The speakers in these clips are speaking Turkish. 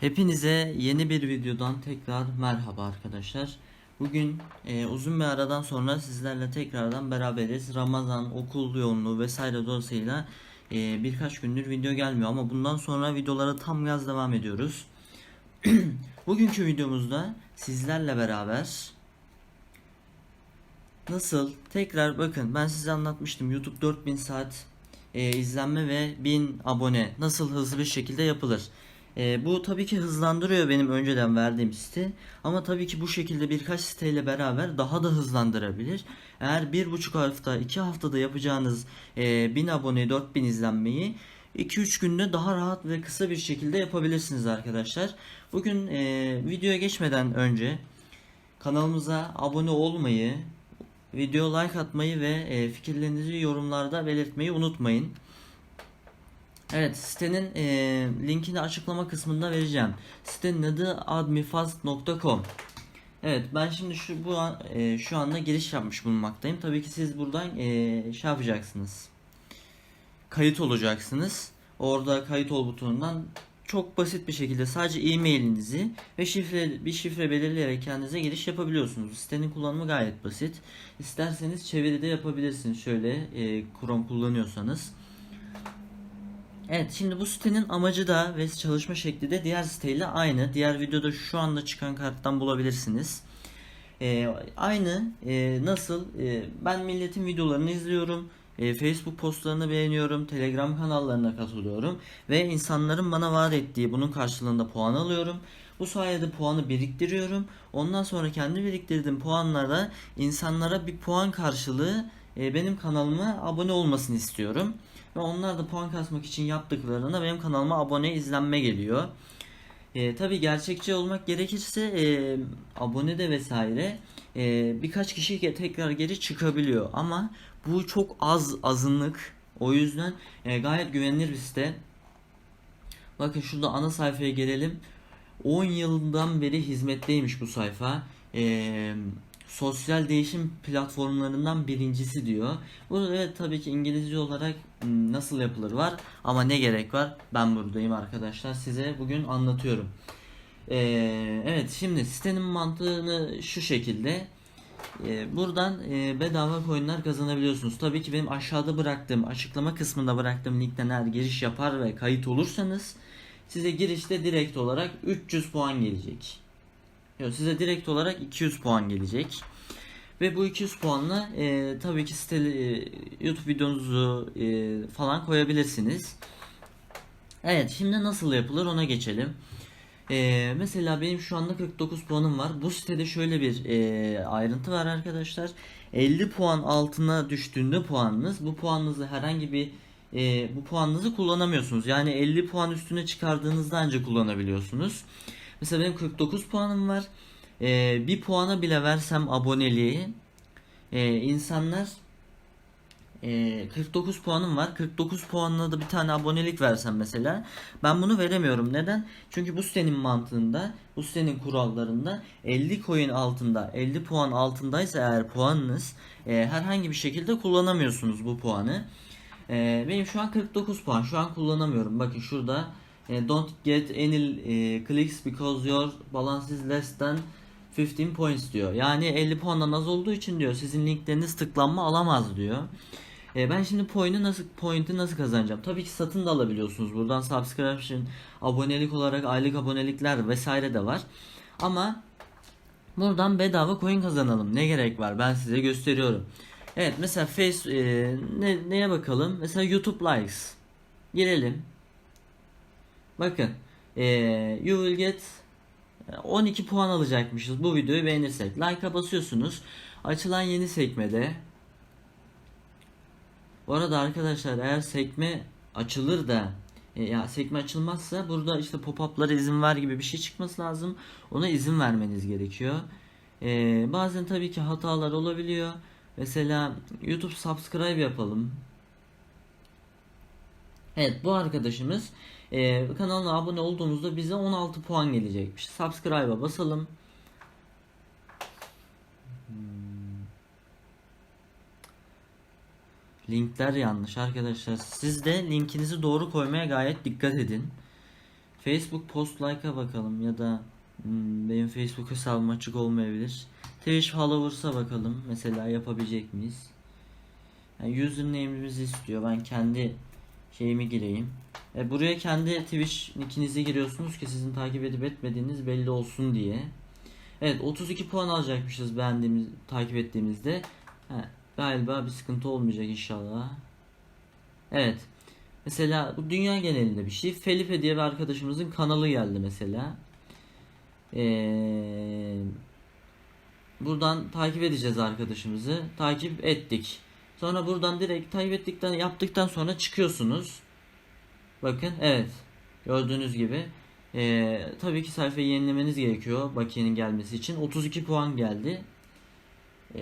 Hepinize yeni bir videodan tekrar merhaba arkadaşlar. Bugün e, uzun bir aradan sonra sizlerle tekrardan beraberiz. Ramazan, okul yoğunluğu vesaire dolayısıyla e, birkaç gündür video gelmiyor ama bundan sonra videolara tam gaz devam ediyoruz. Bugünkü videomuzda sizlerle beraber nasıl tekrar bakın ben size anlatmıştım YouTube 4000 saat e, izlenme ve 1000 abone nasıl hızlı bir şekilde yapılır. E, bu tabii ki hızlandırıyor benim önceden verdiğim site ama tabii ki bu şekilde birkaç siteyle beraber daha da hızlandırabilir. Eğer bir buçuk hafta iki haftada yapacağınız e, 1000 abone 4000 izlenmeyi 2-3 günde daha rahat ve kısa bir şekilde yapabilirsiniz arkadaşlar. Bugün e, videoya geçmeden önce kanalımıza abone olmayı, video like atmayı ve e, fikirlerinizi yorumlarda belirtmeyi unutmayın. Evet sitenin e, linkini açıklama kısmında vereceğim. Sitenin adı admifast.com. Evet ben şimdi şu bu an, e, şu anda giriş yapmış bulunmaktayım. Tabii ki siz buradan e, şey yapacaksınız. Kayıt olacaksınız. Orada kayıt ol butonundan çok basit bir şekilde sadece e-mailinizi ve şifre bir şifre belirleyerek kendinize giriş yapabiliyorsunuz. Sitenin kullanımı gayet basit. İsterseniz çeviride yapabilirsiniz şöyle e, Chrome kullanıyorsanız. Evet şimdi bu sitenin amacı da ve çalışma şekli de diğer siteyle aynı. Diğer videoda şu anda çıkan karttan bulabilirsiniz. Ee, aynı e, nasıl e, ben milletin videolarını izliyorum. E, Facebook postlarını beğeniyorum. Telegram kanallarına katılıyorum. Ve insanların bana vaat ettiği bunun karşılığında puan alıyorum. Bu sayede puanı biriktiriyorum. Ondan sonra kendi biriktirdiğim puanlara insanlara bir puan karşılığı e, benim kanalıma abone olmasını istiyorum. Ve onlar da puan kasmak için yaptıklarında benim kanalıma abone izlenme geliyor. E, Tabi gerçekçi olmak gerekirse e, abone de vesaire e, birkaç kişi tekrar geri çıkabiliyor. Ama bu çok az azınlık. O yüzden e, gayet güvenilir bir site. Bakın şurada ana sayfaya gelelim. 10 yıldan beri hizmetteymiş bu sayfa. Ee, sosyal değişim platformlarından birincisi diyor. Bu evet tabii ki İngilizce olarak m, nasıl yapılır var ama ne gerek var? Ben buradayım arkadaşlar. Size bugün anlatıyorum. Ee, evet şimdi sitenin mantığını şu şekilde. Ee, buradan e, bedava coinler kazanabiliyorsunuz. Tabii ki benim aşağıda bıraktığım açıklama kısmında bıraktığım linkten eğer giriş yapar ve kayıt olursanız size girişte direkt olarak 300 puan gelecek. Yok, size direkt olarak 200 puan gelecek. Ve bu 200 puanla e, tabii ki site, e, YouTube videonuzu e, falan koyabilirsiniz. Evet şimdi nasıl yapılır ona geçelim. E, mesela benim şu anda 49 puanım var. Bu sitede şöyle bir e, ayrıntı var arkadaşlar. 50 puan altına düştüğünde puanınız bu puanınızı herhangi bir e, bu puanınızı kullanamıyorsunuz. Yani 50 puan üstüne çıkardığınızda ancak kullanabiliyorsunuz. Mesela benim 49 puanım var. E, bir puana bile versem aboneliği e, insanlar e, 49 puanım var. 49 puanla da bir tane abonelik versem mesela ben bunu veremiyorum. Neden? Çünkü bu sitenin mantığında, bu sitenin kurallarında 50 coin altında, 50 puan altındaysa eğer puanınız e, herhangi bir şekilde kullanamıyorsunuz bu puanı. E, benim şu an 49 puan. Şu an kullanamıyorum. Bakın şurada don't get any e, clicks because your balance is less than 15 points diyor. Yani 50 puandan az olduğu için diyor sizin linkleriniz tıklanma alamaz diyor. E, ben şimdi point'i nasıl point'i nasıl kazanacağım? Tabii ki satın da alabiliyorsunuz. Buradan subscription, abonelik olarak aylık abonelikler vesaire de var. Ama buradan bedava coin kazanalım. Ne gerek var? Ben size gösteriyorum. Evet mesela Face e, ne, neye bakalım? Mesela YouTube likes. Girelim. Bakın. E, you will get 12 puan alacakmışız bu videoyu beğenirsek. Like'a basıyorsunuz. Açılan yeni sekmede bu arada arkadaşlar eğer sekme açılır da e, ya sekme açılmazsa burada işte pop-up'lara izin ver gibi bir şey çıkması lazım. Ona izin vermeniz gerekiyor. E, bazen tabii ki hatalar olabiliyor. Mesela YouTube subscribe yapalım. Evet bu arkadaşımız e, kanalına abone olduğumuzda bize 16 puan gelecekmiş. Subscribe'a basalım. Hmm. Linkler yanlış arkadaşlar. Siz de linkinizi doğru koymaya gayet dikkat edin. Facebook post like'a bakalım ya da hmm, benim Facebook hesabım açık olmayabilir. Twitch followers'a bakalım. Mesela yapabilecek miyiz? Yani username'imizi istiyor. Ben kendi şeyimi gireyim. E, buraya kendi Twitch nickinizi giriyorsunuz ki sizin takip edip etmediğiniz belli olsun diye. Evet 32 puan alacakmışız beğendiğimiz takip ettiğimizde. Ha, galiba bir sıkıntı olmayacak inşallah. Evet. Mesela bu dünya genelinde bir şey. Felipe diye bir arkadaşımızın kanalı geldi mesela. Ee, buradan takip edeceğiz arkadaşımızı. Takip ettik. Sonra buradan direkt takip ettikten yaptıktan sonra çıkıyorsunuz. Bakın evet. Gördüğünüz gibi. Ee, tabii ki sayfayı yenilemeniz gerekiyor bakiyenin gelmesi için. 32 puan geldi. Ee,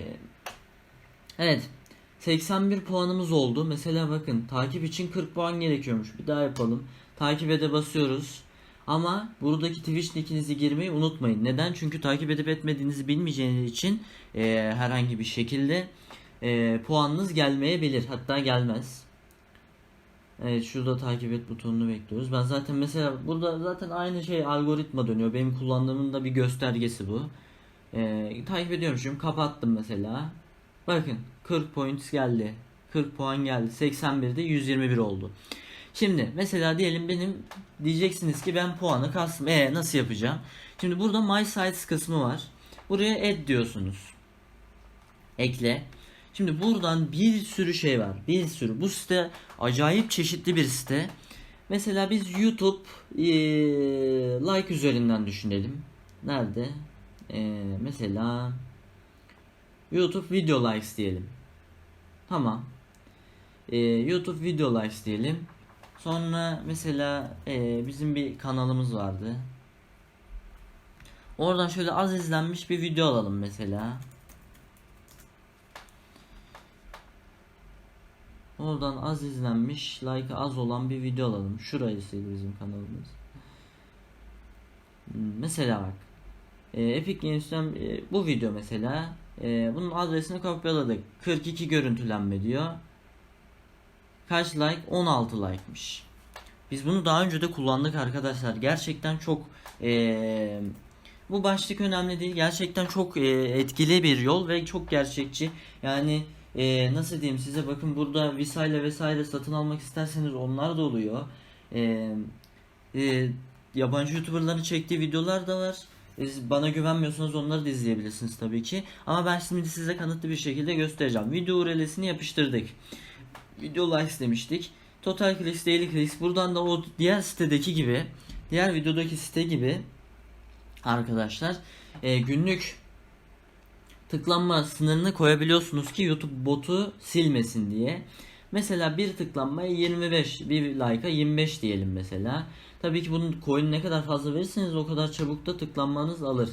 evet. 81 puanımız oldu. Mesela bakın takip için 40 puan gerekiyormuş. Bir daha yapalım. Takip ede basıyoruz. Ama buradaki Twitch nickinizi girmeyi unutmayın. Neden? Çünkü takip edip etmediğinizi bilmeyeceğiniz için e, herhangi bir şekilde e, puanınız gelmeyebilir. Hatta gelmez. Evet şurada takip et butonunu bekliyoruz. Ben zaten mesela burada zaten aynı şey algoritma dönüyor. Benim kullandığımın da bir göstergesi bu. E, takip ediyormuşum. Kapattım mesela. Bakın 40 points geldi. 40 puan geldi. 81'de 121 oldu. Şimdi mesela diyelim benim diyeceksiniz ki ben puanı kastım. E nasıl yapacağım? Şimdi burada my sites kısmı var. Buraya add diyorsunuz. Ekle. Şimdi buradan bir sürü şey var. Bir sürü. Bu site acayip çeşitli bir site. Mesela biz YouTube eee, like üzerinden düşünelim. Nerede? Eee, mesela YouTube video likes diyelim. Tamam. Ee, YouTube video likes diyelim. Sonra mesela ee, bizim bir kanalımız vardı. Oradan şöyle az izlenmiş bir video alalım mesela. Oradan az izlenmiş, like az olan bir video alalım. Şurasıydı bizim kanalımız. Hmm, Mesela bak. E, Epic Games'ten e, bu video mesela. E, bunun adresini kopyaladık. 42 görüntülenme diyor. Kaç like? 16 like'mış. Biz bunu daha önce de kullandık arkadaşlar. Gerçekten çok e, bu başlık önemli değil. Gerçekten çok e, etkili bir yol ve çok gerçekçi. Yani e, nasıl diyeyim size bakın burada Visa ile vesaire satın almak isterseniz onlar da oluyor. E, e, yabancı youtuberların çektiği videolar da var. Bana güvenmiyorsanız onları da izleyebilirsiniz tabii ki. Ama ben şimdi size kanıtlı bir şekilde göstereceğim. Video URL'sini yapıştırdık. Video likes demiştik. Total clicks, daily clicks. Buradan da o diğer sitedeki gibi, diğer videodaki site gibi arkadaşlar e, günlük tıklanma sınırını koyabiliyorsunuz ki YouTube botu silmesin diye. Mesela bir tıklanmaya 25, bir like'a 25 diyelim mesela. Tabii ki bunun coin ne kadar fazla verirseniz o kadar çabuk da tıklanmanız alır.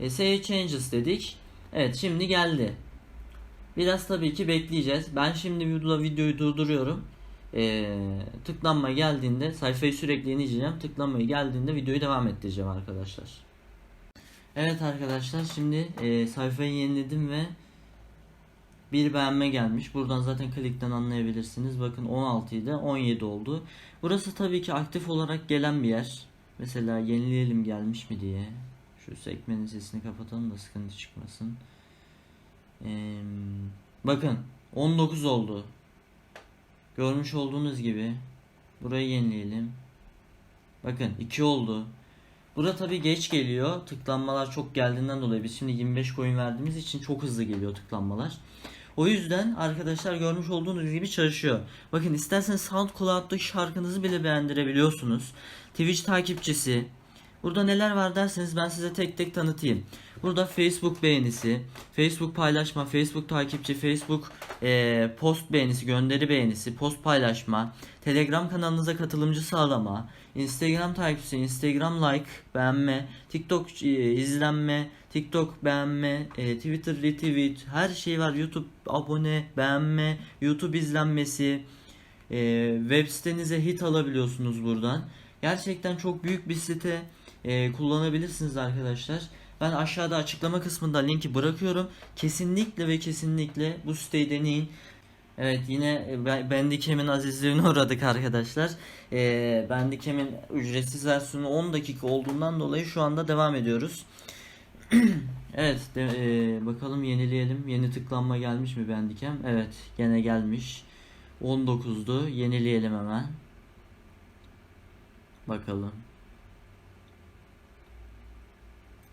E, save changes dedik. Evet şimdi geldi. Biraz tabii ki bekleyeceğiz. Ben şimdi burada videoyu durduruyorum. E, tıklanma geldiğinde sayfayı sürekli yenileyeceğim. Tıklanmayı geldiğinde videoyu devam ettireceğim arkadaşlar. Evet arkadaşlar şimdi e, sayfayı yeniledim ve bir beğenme gelmiş. Buradan zaten klikten anlayabilirsiniz. Bakın 16 idi 17 oldu. Burası tabii ki aktif olarak gelen bir yer. Mesela yenileyelim gelmiş mi diye. Şu sekmenin sesini kapatalım da sıkıntı çıkmasın. Ee, bakın 19 oldu. Görmüş olduğunuz gibi. Burayı yenileyelim. Bakın 2 oldu. Burada tabii geç geliyor. Tıklanmalar çok geldiğinden dolayı biz şimdi 25 coin verdiğimiz için çok hızlı geliyor tıklanmalar. O yüzden arkadaşlar görmüş olduğunuz gibi çalışıyor. Bakın isterseniz SoundCloud'daki şarkınızı bile beğendirebiliyorsunuz. Twitch takipçisi. Burada neler var derseniz ben size tek tek tanıtayım. Burada Facebook beğenisi, Facebook paylaşma, Facebook takipçi, Facebook eee, post beğenisi, gönderi beğenisi, post paylaşma, Telegram kanalınıza katılımcı sağlama, Instagram takipçisi, Instagram like, beğenme, TikTok e, izlenme, TikTok beğenme, e, Twitter retweet, her şey var. YouTube abone, beğenme, YouTube izlenmesi, e, web sitenize hit alabiliyorsunuz buradan. Gerçekten çok büyük bir site e, kullanabilirsiniz arkadaşlar. Ben aşağıda açıklama kısmında linki bırakıyorum. Kesinlikle ve kesinlikle bu siteyi deneyin. Evet yine e, Bandicam'in azizliğine uğradık arkadaşlar. Ee, Bandicam'in ücretsiz versiyonu 10 dakika olduğundan dolayı şu anda devam ediyoruz. Evet de- e, bakalım yenileyelim. Yeni tıklanma gelmiş mi Bandicam? Evet gene gelmiş. 19'du. Yenileyelim hemen. Bakalım.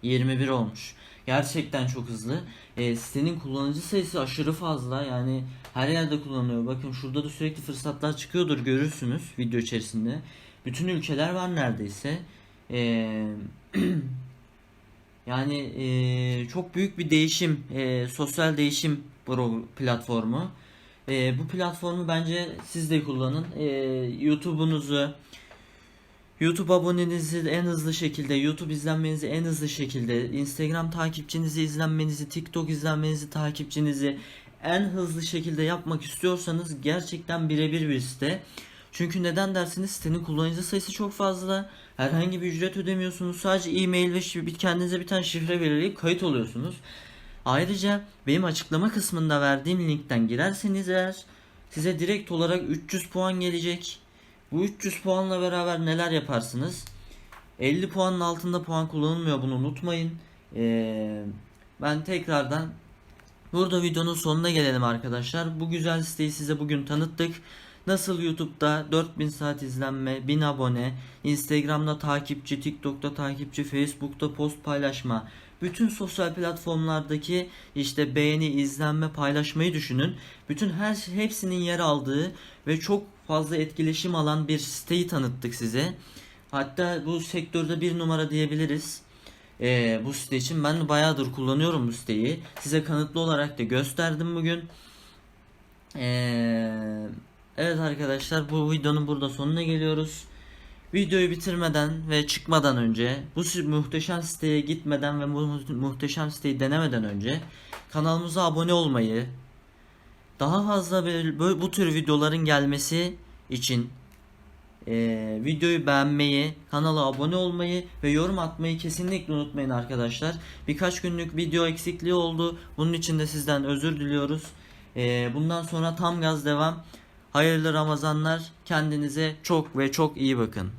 21 olmuş. Gerçekten çok hızlı. E, sitenin kullanıcı sayısı aşırı fazla. Yani her yerde kullanılıyor. Bakın şurada da sürekli fırsatlar çıkıyordur görürsünüz video içerisinde. Bütün ülkeler var neredeyse. E, yani e, çok büyük bir değişim, e, sosyal değişim pro- platformu. E, bu platformu bence siz de kullanın. E, YouTube'unuzu, YouTube abonenizi en hızlı şekilde, YouTube izlenmenizi en hızlı şekilde, Instagram takipçinizi izlenmenizi, TikTok izlenmenizi, takipçinizi en hızlı şekilde yapmak istiyorsanız gerçekten birebir bir site. Çünkü neden derseniz sitenin kullanıcı sayısı çok fazla. Herhangi bir ücret ödemiyorsunuz. Sadece e-mail ve kendinize bir tane şifre belirleyip kayıt oluyorsunuz. Ayrıca benim açıklama kısmında verdiğim linkten girerseniz eğer size direkt olarak 300 puan gelecek. Bu 300 puanla beraber neler yaparsınız? 50 puanın altında puan kullanılmıyor bunu unutmayın. Ee, ben tekrardan burada videonun sonuna gelelim arkadaşlar. Bu güzel siteyi size bugün tanıttık. Nasıl YouTube'da 4000 saat izlenme, 1000 abone, Instagram'da takipçi, TikTok'ta takipçi, Facebook'ta post paylaşma, bütün sosyal platformlardaki işte beğeni, izlenme, paylaşmayı düşünün. Bütün her hepsinin yer aldığı ve çok fazla etkileşim alan bir siteyi tanıttık size. Hatta bu sektörde bir numara diyebiliriz. Ee, bu site için ben bayağıdır kullanıyorum bu siteyi. Size kanıtlı olarak da gösterdim bugün. Ee, evet arkadaşlar bu videonun burada sonuna geliyoruz. Videoyu bitirmeden ve çıkmadan önce bu muhteşem siteye gitmeden ve bu mu- muhteşem siteyi denemeden önce kanalımıza abone olmayı, daha fazla böyle, bu tür videoların gelmesi için eee, videoyu beğenmeyi, kanala abone olmayı ve yorum atmayı kesinlikle unutmayın arkadaşlar. Birkaç günlük video eksikliği oldu. Bunun için de sizden özür diliyoruz. Eee, bundan sonra tam gaz devam. Hayırlı Ramazanlar. Kendinize çok ve çok iyi bakın.